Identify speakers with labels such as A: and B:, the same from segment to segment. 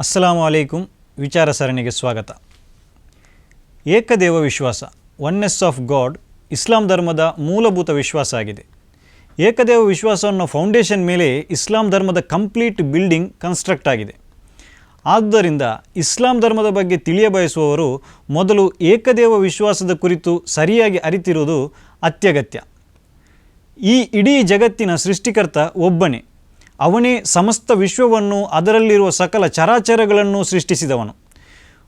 A: ಅಸ್ಸಲಾಮು ಅಲೈಕುಂ. ವಿಚಾರ ಸರಣಿಗೆ ಸ್ವಾಗತ. ಏಕದೇವ ವಿಶ್ವಾಸ, ಒನ್ನೆಸ್ ಆಫ್ ಗಾಡ್, ಇಸ್ಲಾಂ ಧರ್ಮದ ಮೂಲಭೂತ ವಿಶ್ವಾಸ ಆಗಿದೆ. ಏಕದೇವ ವಿಶ್ವಾಸ ಅನ್ನೋ ಫೌಂಡೇಶನ್ ಮೇಲೆ ಇಸ್ಲಾಂ ಧರ್ಮದ ಕಂಪ್ಲೀಟ್ ಬಿಲ್ಡಿಂಗ್ ಕನ್ಸ್ಟ್ರಕ್ಟ್ ಆಗಿದೆ. ಆದ್ದರಿಂದ ಇಸ್ಲಾಂ ಧರ್ಮದ ಬಗ್ಗೆ ತಿಳಿಯಬಯಸುವವರು ಮೊದಲು ಏಕದೇವ ವಿಶ್ವಾಸದ ಕುರಿತು ಸರಿಯಾಗಿ ಅರಿತಿರುವುದು ಅತ್ಯಗತ್ಯ. ಈ ಇಡೀ ಜಗತ್ತಿನ ಸೃಷ್ಟಿಕರ್ತ ಒಬ್ಬನೇ. ಅವನೇ ಸಮಸ್ತ ವಿಶ್ವವನ್ನು ಅದರಲ್ಲಿರುವ ಸಕಲ ಚರಾಚರಗಳನ್ನು ಸೃಷ್ಟಿಸಿದವನು.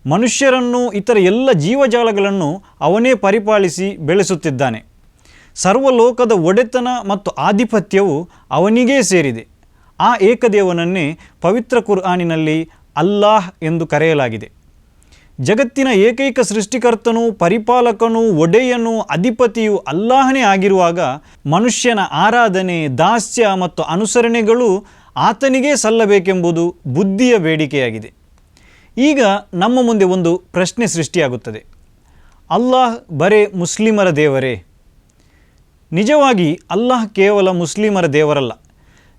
A: ಮನುಷ್ಯರನ್ನು, ಇತರ ಎಲ್ಲ ಜೀವಜಾಲಗಳನ್ನು ಅವನೇ ಪರಿಪಾಲಿಸಿ ಬೆಳೆಸುತ್ತಿದ್ದಾನೆ. ಸರ್ವಲೋಕದ ಒಡೆತನ ಮತ್ತು ಆಧಿಪತ್ಯವು ಅವನಿಗೇ ಸೇರಿದೆ. ಆ ಏಕದೇವನನ್ನೇ ಪವಿತ್ರ ಕುರ್ಆನಿನಲ್ಲಿ ಅಲ್ಲಾಹ್ ಎಂದು ಕರೆಯಲಾಗಿದೆ. ಜಗತ್ತಿನ ಏಕೈಕ ಸೃಷ್ಟಿಕರ್ತನು ಪರಿಪಾಲಕನು ಒಡೆಯನು ಅಧಿಪತಿಯು ಅಲ್ಲಾಹನೇ ಆಗಿರುವಾಗ ಮನುಷ್ಯನ ಆರಾಧನೆ, ದಾಸ್ಯ ಮತ್ತು ಅನುಸರಣೆಗಳು ಆತನಿಗೇ ಸಲ್ಲಬೇಕೆಂಬುದು ಬುದ್ಧಿಯ ಬೇಡಿಕೆಯಾಗಿದೆ. ಈಗ ನಮ್ಮ ಮುಂದೆ ಒಂದು ಪ್ರಶ್ನೆ ಸೃಷ್ಟಿಯಾಗುತ್ತದೆ. ಅಲ್ಲಾಹ್ ಬರೇ ಮುಸ್ಲಿಮರ ದೇವರೇ? ನಿಜವಾಗಿ ಅಲ್ಲಾಹ್ ಕೇವಲ ಮುಸ್ಲಿಮರ ದೇವರಲ್ಲ.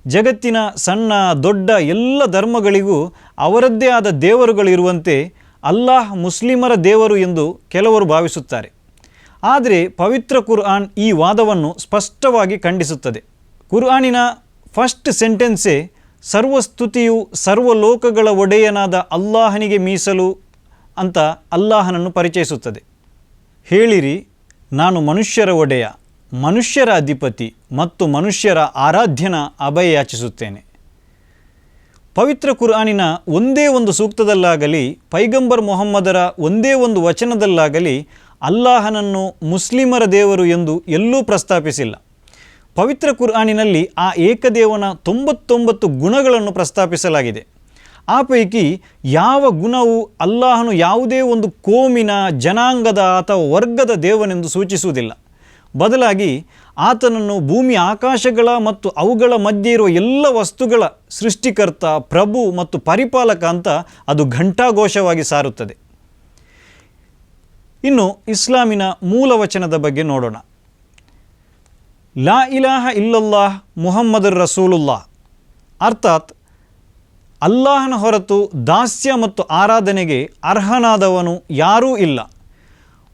A: ಜಗತ್ತಿನ ಸಣ್ಣ, ದೊಡ್ಡ ಎಲ್ಲ ಧರ್ಮಗಳಿಗೂ ಅವರದ್ದೇ ಆದ ದೇವರುಗಳಿರುವಂತೆ ಅಲ್ಲಾಹ್ ಮುಸ್ಲಿಮರ ದೇವರು ಎಂದು ಕೆಲವರು ಭಾವಿಸುತ್ತಾರೆ. ಆದರೆ ಪವಿತ್ರ ಕುರ್ಆನ್ ಈ ವಾದವನ್ನು ಸ್ಪಷ್ಟವಾಗಿ ಖಂಡಿಸುತ್ತದೆ. ಕುರ್ಆನಿನ ಫಸ್ಟ್ ಸೆಂಟೆನ್ಸೇ, ಸರ್ವಸ್ತುತಿಯು ಸರ್ವಲೋಕಗಳ ಒಡೆಯನಾದ ಅಲ್ಲಾಹನಿಗೆ ಮೀಸಲು ಅಂತ ಅಲ್ಲಾಹನನ್ನು ಪರಿಚಯಿಸುತ್ತದೆ. ಹೇಳಿರಿ, ನಾನು ಮನುಷ್ಯರ ಒಡೆಯ, ಮನುಷ್ಯರ ಅಧಿಪತಿ ಮತ್ತು ಮನುಷ್ಯರ ಆರಾಧ್ಯನ ಅಭಯ ಯಾಚಿಸುತ್ತೇನೆ ಪವಿತ್ರ ಕುರಾನಿನ ಒಂದೇ ಒಂದು ಸೂಕ್ತದಲ್ಲಾಗಲಿ, ಪೈಗಂಬರ್ ಮೊಹಮ್ಮದರ ಒಂದೇ ಒಂದು ವಚನದಲ್ಲಾಗಲಿ ಅಲ್ಲಾಹನನ್ನು ಮುಸ್ಲಿಮರ ದೇವರು ಎಂದು ಎಲ್ಲೂ ಪ್ರಸ್ತಾಪಿಸಿಲ್ಲ. ಪವಿತ್ರ ಕುರಾನಿನಲ್ಲಿ ಆ ಏಕದೇವನ ತೊಂಬತ್ತೊಂಬತ್ತು ಗುಣಗಳನ್ನು ಪ್ರಸ್ತಾಪಿಸಲಾಗಿದೆ. ಆ ಪೈಕಿ ಯಾವ ಗುಣವು ಅಲ್ಲಾಹನು ಯಾವುದೇ ಒಂದು ಕೋಮಿನ ಜನಾಂಗದ ಅಥವಾ ವರ್ಗದ ದೇವನೆಂದು ಸೂಚಿಸುವುದಿಲ್ಲ. ಬದಲಾಗಿ ಆತನನ್ನು ಭೂಮಿ ಆಕಾಶಗಳ ಮತ್ತು ಅವುಗಳ ಮಧ್ಯೆ ಇರುವ ಎಲ್ಲ ವಸ್ತುಗಳ ಸೃಷ್ಟಿಕರ್ತ, ಪ್ರಭು ಮತ್ತು ಪರಿಪಾಲಕ ಅಂತ ಅದು ಘಂಟಾಘೋಷವಾಗಿ ಸಾರುತ್ತದೆ. ಇನ್ನು ಇಸ್ಲಾಮಿನ ಮೂಲ ವಚನದ ಬಗ್ಗೆ ನೋಡೋಣ. ಲಾ ಇಲಾಹ ಇಲ್ಲಲ್ಲಾಹ್ ಮುಹಮ್ಮದರ್ ರಸೂಲುಲ್ಲಾ ಅರ್ಥಾತ್ ಅಲ್ಲಾಹನ ಹೊರತು ದಾಸ್ಯ ಮತ್ತು ಆರಾಧನೆಗೆ ಅರ್ಹನಾದವನು ಯಾರೂ ಇಲ್ಲ.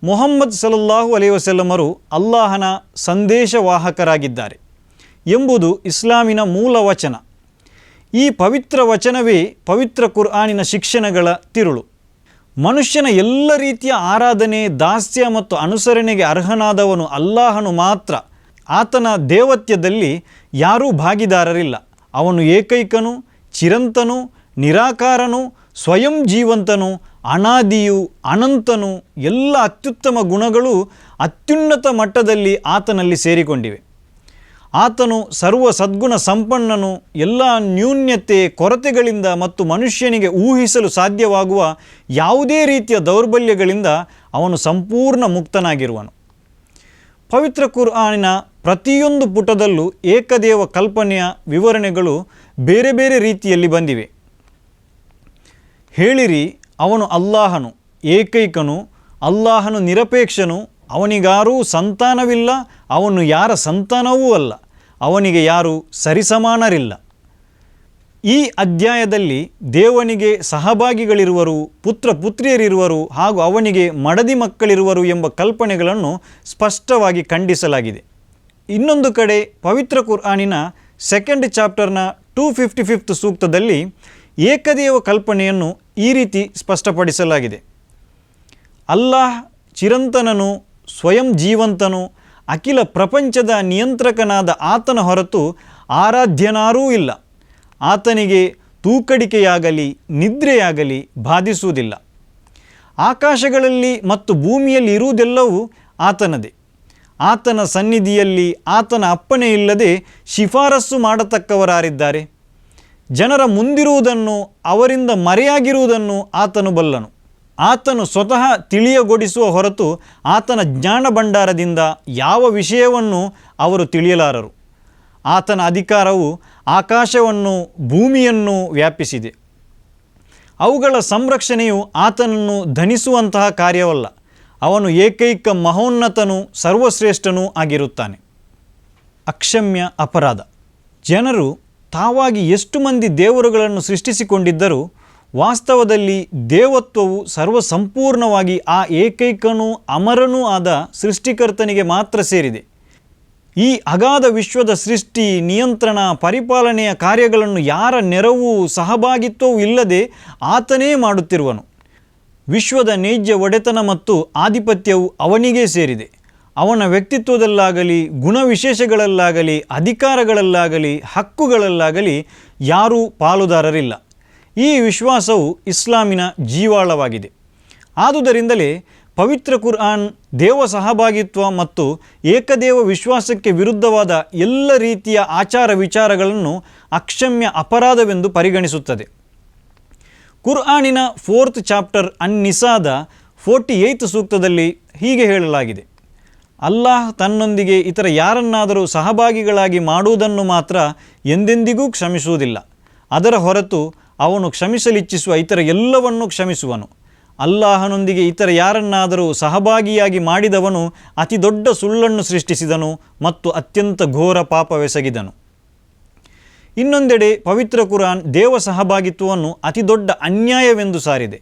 A: ಮೊಹಮ್ಮದ್ ಸಲಲ್ಲಾಹು ಅಲೈ ವಸಲ್ಲಮರು ಅಲ್ಲಾಹನ ಸಂದೇಶವಾಹಕರಾಗಿದ್ದಾರೆ ಎಂಬುದು ಇಸ್ಲಾಮಿನ ಮೂಲ ವಚನ. ಈ ಪವಿತ್ರ ವಚನವೇ ಪವಿತ್ರ ಕುರ್ಆನಿನ ಶಿಕ್ಷಣಗಳ ತಿರುಳು. ಮನುಷ್ಯನ ಎಲ್ಲ ರೀತಿಯ ಆರಾಧನೆ, ದಾಸ್ಯ ಮತ್ತು ಅನುಸರಣೆಗೆ ಅರ್ಹನಾದವನು ಅಲ್ಲಾಹನು ಮಾತ್ರ. ಆತನ ದೇವತ್ಯದಲ್ಲಿ ಯಾರೂ ಭಾಗಿದಾರರಿಲ್ಲ. ಅವನು ಏಕೈಕನು, ಚಿರಂತನು, ನಿರಾಕಾರನು, ಸ್ವಯಂ ಜೀವಂತನು ಅನಾದಿಯು, ಅನಂತನು ಎಲ್ಲ ಅತ್ಯುತ್ತಮ ಗುಣಗಳು ಅತ್ಯುನ್ನತ ಮಟ್ಟದಲ್ಲಿ ಆತನಲ್ಲಿ ಸೇರಿಕೊಂಡಿವೆ. ಆತನು ಸರ್ವ ಸದ್ಗುಣ ಸಂಪನ್ನನು, ಎಲ್ಲ ನ್ಯೂನ್ಯತೆ ಕೊರತೆಗಳಿಂದ ಮತ್ತು ಮನುಷ್ಯನಿಗೆ ಊಹಿಸಲು ಸಾಧ್ಯವಾಗುವ ಯಾವುದೇ ರೀತಿಯ ದೌರ್ಬಲ್ಯಗಳಿಂದ ಅವನು ಸಂಪೂರ್ಣ ಮುಕ್ತನಾಗಿರುವನು. ಪವಿತ್ರ ಕುರ್ಆನಿನ ಪ್ರತಿಯೊಂದು ಪುಟದಲ್ಲೂ ಏಕದೇವ ಕಲ್ಪನೆಯ ವಿವರಣೆಗಳು ಬೇರೆ ಬೇರೆ ರೀತಿಯಲ್ಲಿ ಬಂದಿವೆ. ಹೇಳಿರಿ ಅವನು ಅಲ್ಲಾಹನು, ಏಕೈಕನು, ಅಲ್ಲಾಹನು ನಿರಪೇಕ್ಷನು, ಅವನಿಗಾರೂ ಸಂತಾನವಿಲ್ಲ, ಅವನು ಯಾರ ಸಂತಾನವೂ ಅಲ್ಲ, ಅವನಿಗೆ ಯಾರೂ ಸರಿಸಮಾನರಿಲ್ಲ. ಈ ಅಧ್ಯಾಯದಲ್ಲಿ ದೇವನಿಗೆ ಸಹಭಾಗಿಗಳಿರುವರು, ಪುತ್ರ ಪುತ್ರಿಯರಿರುವರು ಹಾಗೂ ಅವನಿಗೆ ಮಡದಿ ಮಕ್ಕಳಿರುವರು ಎಂಬ ಕಲ್ಪನೆಗಳನ್ನು ಸ್ಪಷ್ಟವಾಗಿ ಖಂಡಿಸಲಾಗಿದೆ. ಇನ್ನೊಂದು ಕಡೆ ಪವಿತ್ರ ಕುರ್ಆನಿನ ಸೆಕೆಂಡ್ ಚಾಪ್ಟರ್ನ ಟೂ ಫಿಫ್ಟಿ ಫಿಫ್ತ್ ಸೂಕ್ತದಲ್ಲಿ ಏಕದೇವ ಕಲ್ಪನೆಯನ್ನು ಈ ರೀತಿ ಸ್ಪಷ್ಟಪಡಿಸಲಾಗಿದೆ. ಅಲ್ಲಾಹ್ ಚಿರಂತನನು, ಸ್ವಯಂ ಜೀವಂತನು, ಅಖಿಲ ಪ್ರಪಂಚದ ನಿಯಂತ್ರಕನಾದ ಆತನ ಹೊರತು ಆರಾಧ್ಯನಾರೂ ಇಲ್ಲ. ಆತನಿಗೆ ತೂಕಡಿಕೆಯಾಗಲಿ, ನಿದ್ರೆಯಾಗಲಿ ಬಾಧಿಸುವುದಿಲ್ಲ. ಆಕಾಶಗಳಲ್ಲಿ ಮತ್ತು ಭೂಮಿಯಲ್ಲಿ ಇರುವುದೆಲ್ಲವೂ ಆತನದೇ. ಆತನ ಸನ್ನಿಧಿಯಲ್ಲಿ ಆತನ ಅಪ್ಪಣೆ ಇಲ್ಲದೆ ಶಿಫಾರಸ್ಸು ಮಾಡತಕ್ಕವರಾರಿದ್ದಾರೆ. ಜನರ ಮುಂದಿರುವುದನ್ನು, ಅವರಿಂದ ಮರೆಯಾಗಿರುವುದನ್ನು ಆತನು ಬಲ್ಲನು. ಆತನು ಸ್ವತಃ ತಿಳಿಯಗೊಡಿಸುವ ಹೊರತು ಆತನ ಜ್ಞಾನ ಭಂಡಾರದಿಂದ ಯಾವ ವಿಷಯವನ್ನು ಅವರು ತಿಳಿಯಲಾರರು. ಆತನ ಅಧಿಕಾರವು ಆಕಾಶವನ್ನು, ಭೂಮಿಯನ್ನು ವ್ಯಾಪಿಸಿದೆ. ಅವುಗಳ ಸಂರಕ್ಷಣೆಯು ಆತನನ್ನು ಧನಿಸುವಂತಹ ಕಾರ್ಯವಲ್ಲ. ಅವನು ಏಕೈಕ ಮಹೋನ್ನತನು, ಸರ್ವಶ್ರೇಷ್ಠನೂ ಆಗಿರುತ್ತಾನೆ. ಅಕ್ಷಮ್ಯ ಅಪರಾಧ. ಜನರು ತಾವಾಗಿ ಎಷ್ಟು ಮಂದಿ ದೇವರುಗಳನ್ನು ಸೃಷ್ಟಿಸಿಕೊಂಡಿದ್ದರೂ ವಾಸ್ತವದಲ್ಲಿ ದೇವತ್ವವು ಸರ್ವಸಂಪೂರ್ಣವಾಗಿ ಆ ಏಕೈಕನೂ ಅಮರನೂ ಆದ ಸೃಷ್ಟಿಕರ್ತನಿಗೆ ಮಾತ್ರ ಸೇರಿದೆ. ಈ ಅಗಾಧ ವಿಶ್ವದ ಸೃಷ್ಟಿ, ನಿಯಂತ್ರಣ, ಪರಿಪಾಲನೆಯ ಕಾರ್ಯಗಳನ್ನು ಯಾರ ನೆರವು ಸಹಭಾಗಿತ್ವವೂ ಇಲ್ಲದೆ ಆತನೇ ಮಾಡುತ್ತಿರುವನು. ವಿಶ್ವದ ನೈಜ ಒಡೆತನ ಮತ್ತು ಆಧಿಪತ್ಯವು ಅವನಿಗೇ ಸೇರಿದೆ. ಅವನ ವ್ಯಕ್ತಿತ್ವದಲ್ಲಾಗಲಿ, ಗುಣವಿಶೇಷಗಳಲ್ಲಾಗಲಿ, ಅಧಿಕಾರಗಳಲ್ಲಾಗಲಿ, ಹಕ್ಕುಗಳಲ್ಲಾಗಲಿ ಯಾರೂ ಪಾಲುದಾರರಿಲ್ಲ. ಈ ವಿಶ್ವಾಸವು ಇಸ್ಲಾಮಿನ ಜೀವಾಳವಾಗಿದೆ. ಆದುದರಿಂದಲೇ ಪವಿತ್ರ ಕುರ್ಆನ್ ದೇವ ಸಹಭಾಗಿತ್ವ ಮತ್ತು ಏಕದೇವ ವಿಶ್ವಾಸಕ್ಕೆ ವಿರುದ್ಧವಾದ ಎಲ್ಲ ರೀತಿಯ ಆಚಾರ ವಿಚಾರಗಳನ್ನು ಅಕ್ಷಮ್ಯ ಅಪರಾಧವೆಂದು ಪರಿಗಣಿಸುತ್ತದೆ. ಕುರ್ಆನಿನ ಫೋರ್ತ್ ಚಾಪ್ಟರ್ ಅನ್ನಿಸಾದ ಫೋರ್ಟಿ ಏಯ್ತ್ ಸೂಕ್ತದಲ್ಲಿ ಹೀಗೆ ಹೇಳಲಾಗಿದೆ. ಅಲ್ಲಾಹ್ ತನ್ನೊಂದಿಗೆ ಇತರ ಯಾರನ್ನಾದರೂ ಸಹಭಾಗಿಗಳಾಗಿ ಮಾಡುವುದನ್ನು ಮಾತ್ರ ಎಂದೆಂದಿಗೂ ಕ್ಷಮಿಸುವುದಿಲ್ಲ. ಅದರ ಹೊರತು ಅವನು ಕ್ಷಮಿಸಲಿಚ್ಛಿಸುವ ಇತರ ಎಲ್ಲವನ್ನೂ ಕ್ಷಮಿಸುವನು. ಅಲ್ಲಾಹನೊಂದಿಗೆ ಇತರ ಯಾರನ್ನಾದರೂ ಸಹಭಾಗಿಯಾಗಿ ಮಾಡಿದವನು ಅತಿ ದೊಡ್ಡ ಸುಳ್ಳನ್ನು ಸೃಷ್ಟಿಸಿದನು ಮತ್ತು ಅತ್ಯಂತ ಘೋರ ಪಾಪವೆಸಗಿದನು. ಇನ್ನೊಂದೆಡೆ ಪವಿತ್ರ ಕುರಾನ್ ದೇವ ಸಹಭಾಗಿತ್ವವನ್ನು ಅತಿ ದೊಡ್ಡ ಅನ್ಯಾಯವೆಂದು ಸಾರಿದೆ.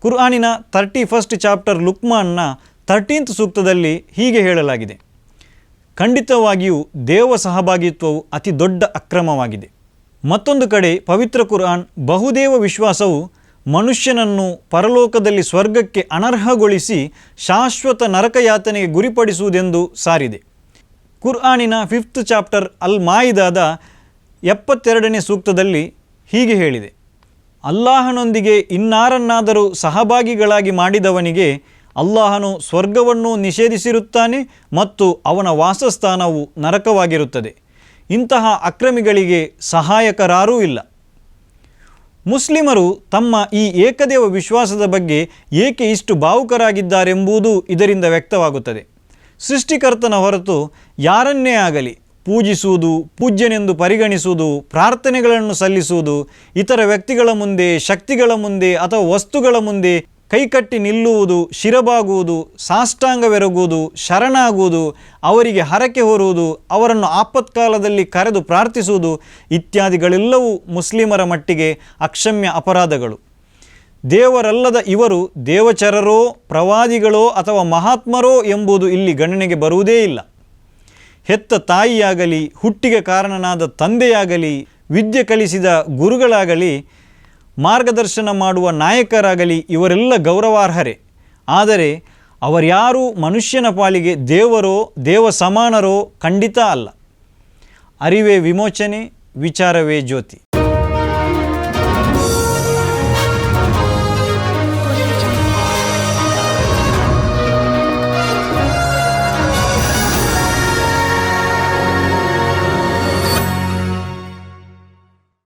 A: ಕುರಾನಿನ ಥರ್ಟಿ ಫಸ್ಟ್ ಚಾಪ್ಟರ್ ಲುಕ್ಮಾನ್ನ ತರ್ಟೀನ್ತ್ ಸೂಕ್ತದಲ್ಲಿ ಹೀಗೆ ಹೇಳಲಾಗಿದೆ. ಖಂಡಿತವಾಗಿಯೂ ದೇವ ಸಹಭಾಗಿತ್ವವು ಅತಿ ದೊಡ್ಡ ಅಕ್ರಮವಾಗಿದೆ. ಮತ್ತೊಂದು ಕಡೆ ಪವಿತ್ರ ಕುರಾನ್ ಬಹುದೇವ ವಿಶ್ವಾಸವು ಮನುಷ್ಯನನ್ನು ಪರಲೋಕದಲ್ಲಿ ಸ್ವರ್ಗಕ್ಕೆ ಅನರ್ಹಗೊಳಿಸಿ ಶಾಶ್ವತ ನರಕಯಾತನೆಗೆ ಗುರಿಪಡಿಸುವುದೆಂದು ಸಾರಿದೆ. ಕುರ್ಆಾನಿನ ಫಿಫ್ತ್ ಚಾಪ್ಟರ್ ಅಲ್ ಮಾಯಿದಾದ ಎಪ್ಪತ್ತೆರಡನೇ ಸೂಕ್ತದಲ್ಲಿ ಹೀಗೆ ಹೇಳಿದೆ. ಅಲ್ಲಾಹನೊಂದಿಗೆ ಇನ್ನಾರನ್ನಾದರೂ ಸಹಭಾಗಿಗಳಾಗಿ ಮಾಡಿದವನಿಗೆ ಅಲ್ಲಾಹನು ಸ್ವರ್ಗವನ್ನು ನಿಷೇಧಿಸಿರುತ್ತಾನೆ ಮತ್ತು ಅವನ ವಾಸಸ್ಥಾನವು ನರಕವಾಗಿರುತ್ತದೆ. ಇಂತಹ ಅಕ್ರಮಿಗಳಿಗೆ ಸಹಾಯಕರಾರೂ ಇಲ್ಲ. ಮುಸ್ಲಿಮರು ತಮ್ಮ ಈ ಏಕದೇವ ವಿಶ್ವಾಸದ ಬಗ್ಗೆ ಏಕೆ ಇಷ್ಟು ಭಾವುಕರಾಗಿದ್ದಾರೆಂಬುದು ಇದರಿಂದ ವ್ಯಕ್ತವಾಗುತ್ತದೆ. ಸೃಷ್ಟಿಕರ್ತನ ಹೊರತು ಯಾರನ್ನೇ ಆಗಲಿ ಪೂಜಿಸುವುದು, ಪೂಜ್ಯನೆಂದು ಪರಿಗಣಿಸುವುದು, ಪ್ರಾರ್ಥನೆಗಳನ್ನು ಸಲ್ಲಿಸುವುದು, ಇತರ ವ್ಯಕ್ತಿಗಳ ಮುಂದೆ, ಶಕ್ತಿಗಳ ಮುಂದೆ ಅಥವಾ ವಸ್ತುಗಳ ಮುಂದೆ ಕೈಕಟ್ಟಿ ನಿಲ್ಲುವುದು, ಶಿರಬಾಗುವುದು, ಸಾಷ್ಟಾಂಗವೆರಗುವುದು, ಶರಣಾಗುವುದು, ಅವರಿಗೆ ಹರಕೆ ಹೊರುವುದು, ಅವರನ್ನು ಆಪತ್ಕಾಲದಲ್ಲಿ ಕರೆದು ಪ್ರಾರ್ಥಿಸುವುದು ಇತ್ಯಾದಿಗಳೆಲ್ಲವೂ ಮುಸ್ಲಿಮರ ಮಟ್ಟಿಗೆ ಅಕ್ಷಮ್ಯ ಅಪರಾಧಗಳು. ದೇವರಲ್ಲದ ಇವರು ದೇವಚರರೋ, ಪ್ರವಾದಿಗಳೋ ಅಥವಾ ಮಹಾತ್ಮರೋ ಎಂಬುದು ಇಲ್ಲಿ ಗಣನೆಗೆ ಬರುವುದೇ ಇಲ್ಲ. ಹೆತ್ತ ತಾಯಿಯಾಗಲಿ, ಹುಟ್ಟಿಗೆ ಕಾರಣನಾದ ತಂದೆಯಾಗಲಿ, ವಿದ್ಯೆ ಕಲಿಸಿದ ಗುರುಗಳಾಗಲಿ ಮಾರ್ಗದರ್ಶನ ಮಾಡುವ ನಾಯಕರಾಗಲಿ ಇವರೆಲ್ಲ ಗೌರವಾರ್ಹರೇ. ಆದರೆ ಅವರ್ಯಾರು ಮನುಷ್ಯನ ಪಾಲಿಗೆ ದೇವರೋ, ದೇವ ಸಮಾನರೋ ಖಂಡಿತ ಅಲ್ಲ. ಅರಿವೇ ವಿಮೋಚನೆ, ವಿಚಾರವೇ ಜ್ಯೋತಿ.